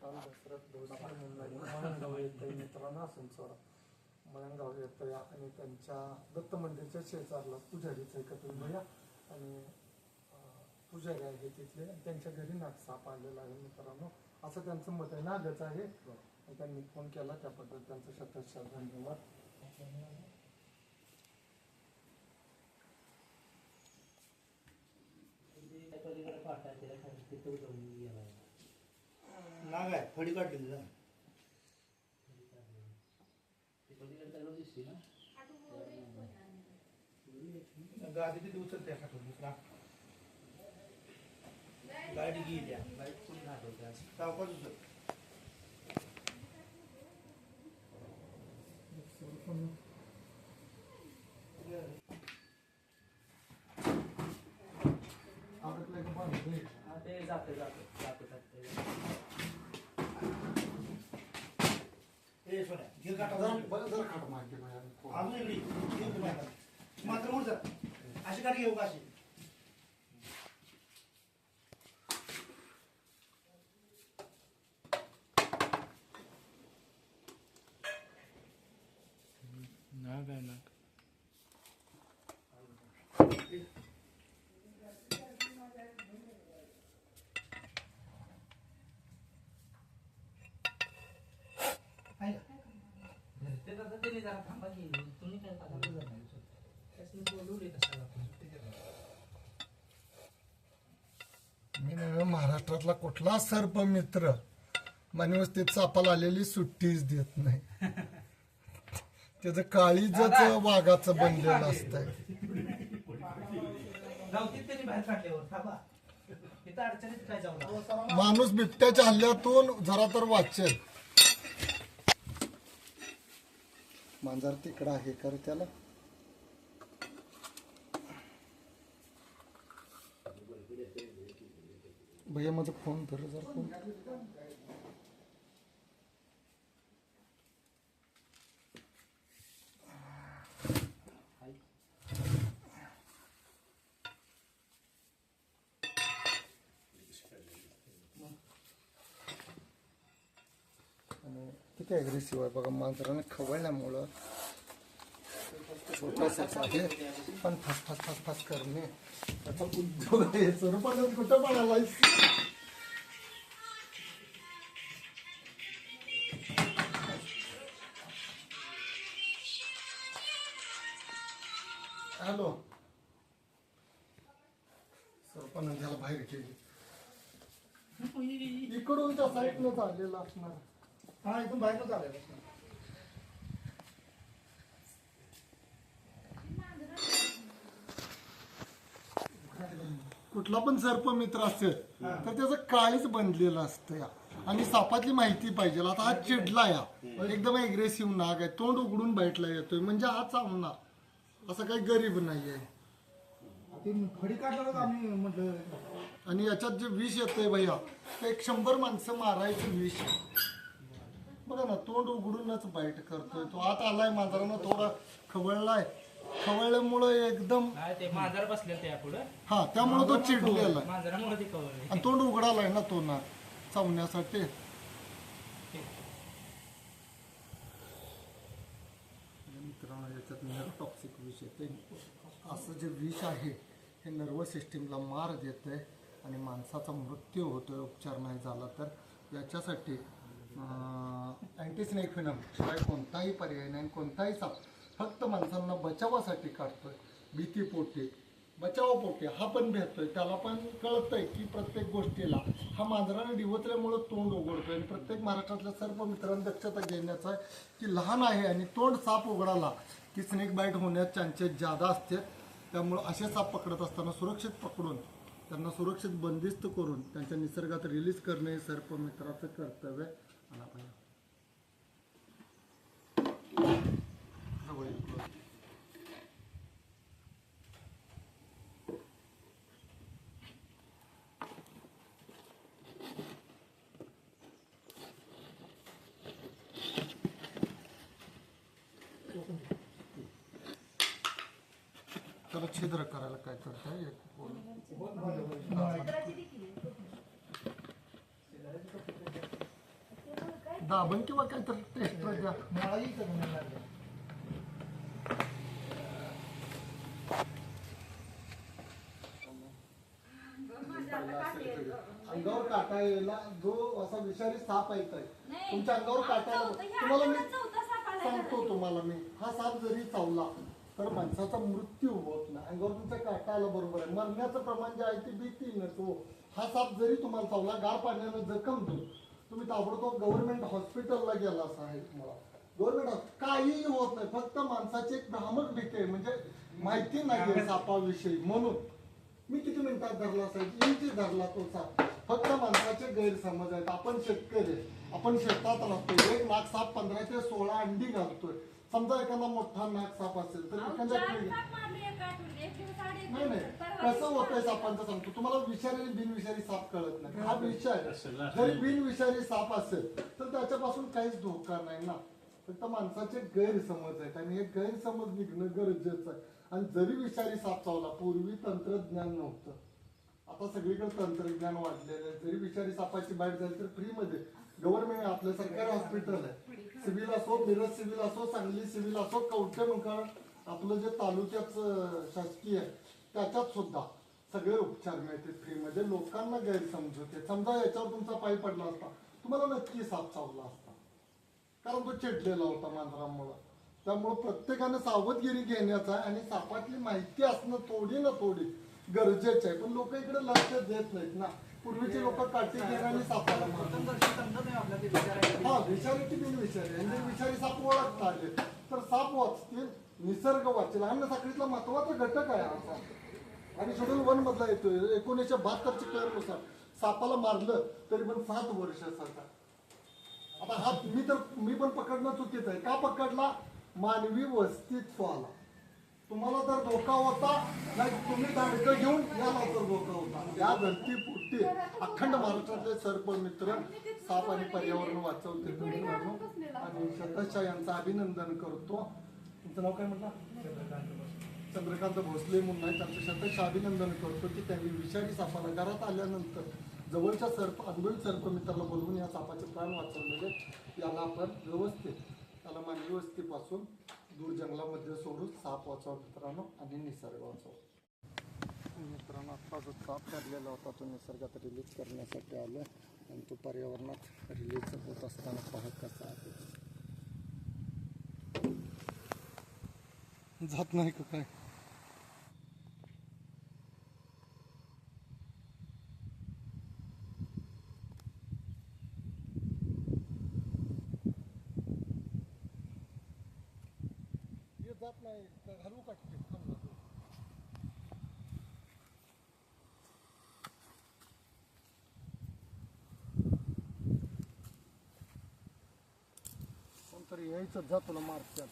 चंद्रकांत दशरथ भोसले मुंबई मळंगाव येतोय मित्रांनो असून सोडा मळंगाव या आणि त्यांच्या दत्त मंदिरच्या शेजारला पुजारीच एकत्र कपिल भैया आणि अं, पुजारी आहे तिथले त्यांच्या घरी नाग साप आलेला आहे मित्रांनो असं त्यांचं मत आहे नागच आहे त्यांनी फोन केला त्याबद्दल त्यांचं शतशः धन्यवाद नाग आहे फडी काढलेली ना गाडी तिथे उचलते खाटून दुसरा गाडी गेली सावकाश उचल अडकलंय का पाणी? ते जाते जाते जाते जाते घे काटा जरा बरं खाट इकडे. मात्र अशी काठी घेऊ का अशी नाग आहे नाग आहे का? ते दादा त्यांनी जरा थांबा की तुम्ही काय करता त्यासनी बोलवले कशाला मी नव्हे महाराष्ट्रातला कुठला सर्प मित्र मानवस्थेत सापाला आलेली सुट्टीच देत नाही. त्याचं काळीजच वाघाचं बनलेलं असतंय. गावतीत त्यांनी बाहेर काढल्यावर थांबा. इथं अडचणीत काय जाऊ नका. माणूस बिबट्याच्या हल्ल्यातून जरा तर वाचेल. मांजर तिकडं आहे कर त्याला. भैया माझा फोन धर जर फोन आणि किती ॲग्रेसिव्ह आहे बघा मांजराने खवळल्यामुळं. छोटासाच आहे. पण फस फस फस फस करणे. त्याचा उद्योग आहे स्वरूपात कुठं पडायला हॅलो. सरपंच त्याला बाहेर केली इकडून त्या साईडनं झालेला असणार. हा इथून बाहेरच आलेलं कुठला पण सर्प मित्र असेल तर त्याचं काळीच बनलेलं असतं या. आणि सापाची माहिती पाहिजे. आता हा चिडला या. एकदम अग्रेसिव्ह नाग आहे. तोंड उघडून बैठला येतोय. म्हणजे हा चावणार. असं काही गरीब नाही आहे ते फडी काढल्यावर आम्ही म्हटलं आणि याच्यात जे विष येतंय भैया ते एक शंभर माणसं मारायचं विष. बघा ना तोंड उघडूनच बाईट करतोय तो. आत आलाय मांजरानं थोडा खवळलाय. खवळल्यामुळं एकदम ते मांजर बसले त्या पुढं हा त्यामुळे तो चिडलेला. मांजरामुळे ते आणि तोंड उघडालाय ना तो ना चावण्यासाठी. मित्रांनो याच्यात नेरोटॉक्सिक विष येते असं जे विष आहे हे नर्वस सिस्टीमला मार देत आहे आणि माणसाचा मृत्यू होतोय उपचार नाही झाला तर. याच्यासाठी अँटीस्नेफिनम शिवाय कोणताही पर्याय नाही आणि कोणताही साप फक्त माणसांना बचावासाठी काढतोय. भीतीपोटी बचावापोटी हा पण भेटतोय. त्याला पण कळतंय की प्रत्येक गोष्टीला हा मांजराने डिवचल्यामुळं तोंड उघडतोय. आणि प्रत्येक महाराष्ट्रातल्या सर्व मित्रांनी दक्षता घेण्याचा आहे की लहान आहे आणि तोंड साप उघडाला की स्नेक बाईट होण्यात चान्सेस जादा असते. त्यामुळं असे साप पकडत असताना सुरक्षित पकडून त्यांना सुरक्षित बंदिस्त करून त्यांच्या निसर्गात रिलीज करणे हे सर्प मित्राचं कर्तव्य त्याला छिद्र करायला काय करताय एक दाबण किंवा काहीतरी टेस्ट द्या मलाही करून लागलं अंगावर काटा यायला जो असा विषारी साप येतोय नाही. तुमच्या अंगावर काटा तुम्हाला मी सांगतो. तुम्हाला मी. हा साप जरी चावला तर माणसाचा मृत्यू होत नाही. अंगावर तुमच्या काटा आला बरोबर आहे. मरण्याचं प्रमाण जे आहे ते भीती नको हा साप जरी तुम्हाला चावला गार पाण्यानं जखम देऊ तुम्ही ताबडतोब गव्हर्नमेंट हॉस्पिटलला गेला असं आहे तुम्हाला गव्हर्नमेंट काहीही होत नाही फक्त माणसाची एक भ्रामक भीती आहे म्हणजे माहिती नाही सापाविषयी म्हणून. मी किती मिनिटात धरला असायची इंची धरला तो साप. फक्त माणसाचे गैरसमज आहेत. आपण शेतकरी. आपण शेतात राहतो एक नाग साप पंधरा ते सोळा अंडी घालतोय. समजा एखादा मोठा नाग साप असेल तर एखाद्या चार पिढी- साप मारले एका आठवड्यात. एक दिवस आड, एक नाही नाही. कसं होतंय साप. सापांचं सांगतो. तुम्हाला विषारी आणि बिनविषारी साप कळत नाही. हा विषय. जरी बिनविषारी साप असेल तर त्याच्यापासून काहीच धोका नाही ना. फक्त माणसाचे गैरसमज आहेत आणि हे गैरसमज निघणं गरजेचं आहे. आणि जरी विषारी साप चावला पूर्वी तंत्रज्ञान नव्हतं. आता सगळीकडे तंत्रज्ञान वाढलेलं आहे. जरी विषारी सापाची बाईट झाली तर फ्रीमध्ये. गव्हर्नमेंट आपलं सरकारी हॉस्पिटल आहे. सिव्हिल असो मिरज सिव्हिल असो सांगली सिव्हिल असो कवठे मुखाळ आपलं जे तालुक्याचं शासकीय आहे त्याच्यात सुद्धा सगळे उपचार मिळते फ्रीमध्ये. लोकांना गैरसमज होते समजा याच्यावर तुमचा पाय पडला असता तुम्हाला नक्की साप चावला असता. कारण तो चिडलेला होता मांजरामुळं. त्यामुळं प्रत्येकाने सावधगिरी घेण्याचा आणि सापातली माहिती असणं थोडी ना थोडी गरजेचं आहे. पण लोक इकडे लक्ष देत नाहीत ना. पूर्वीचे लोक काठी घेणार आणि सापाला. हा विषारी की बिनविषारी. आणि विषारी साप ओळखता आले तर साप वाचतील. निसर्ग वाचेल. अन्न साखळीतला महत्त्वाचा घटक आहे असा आणि शेड्यूल वन मधला येतोय. एकोणीसशे बहात्तरच्या कलरनुसार सापाला मारलं तरी पण सात वर्ष सरकार आता हा मी तर मी पण पकडणं चुकीचं आहे. का पकडला? मानवी वस्तीत आला. तुम्हाला जर धोका होता नाही तुम्ही दांडकं घेऊन याला तर धोका होता. या धरती पुट्टी अखंड महाराष्ट्रातले सर्व मित्र साप आणि पर्यावरण वाचवते आणि शतशा यांचं अभिनंदन करतो. तुमचं नाव काय म्हटलं? चंद्रकांत भोसले. म्हणून आहे त्यांचं शतश अभिनंदन करतो की त्यांनी विषारी सापाला घरात आल्यानंतर जवळच्या सर्प अनबोल सर्प मित्राला बोलवून या सापाचे प्राण वाचवलेले याला आपण व्यवस्थित त्याला मानवी वस्तीपासून दूर जंगलामध्ये सोडून साप वाचवा मित्रांनो आणि निसर्ग वाचवा. मित्रांनो आता जो साप काढलेला होता तो निसर्गात रिलीज करण्यासाठी आलो. आणि तो पर्यावरणात रिलीज होत असताना पाहत कसा आहे. जात नाही का काय? जात नाही घालू काटते कोणतरी यायचं जातो ना मारतात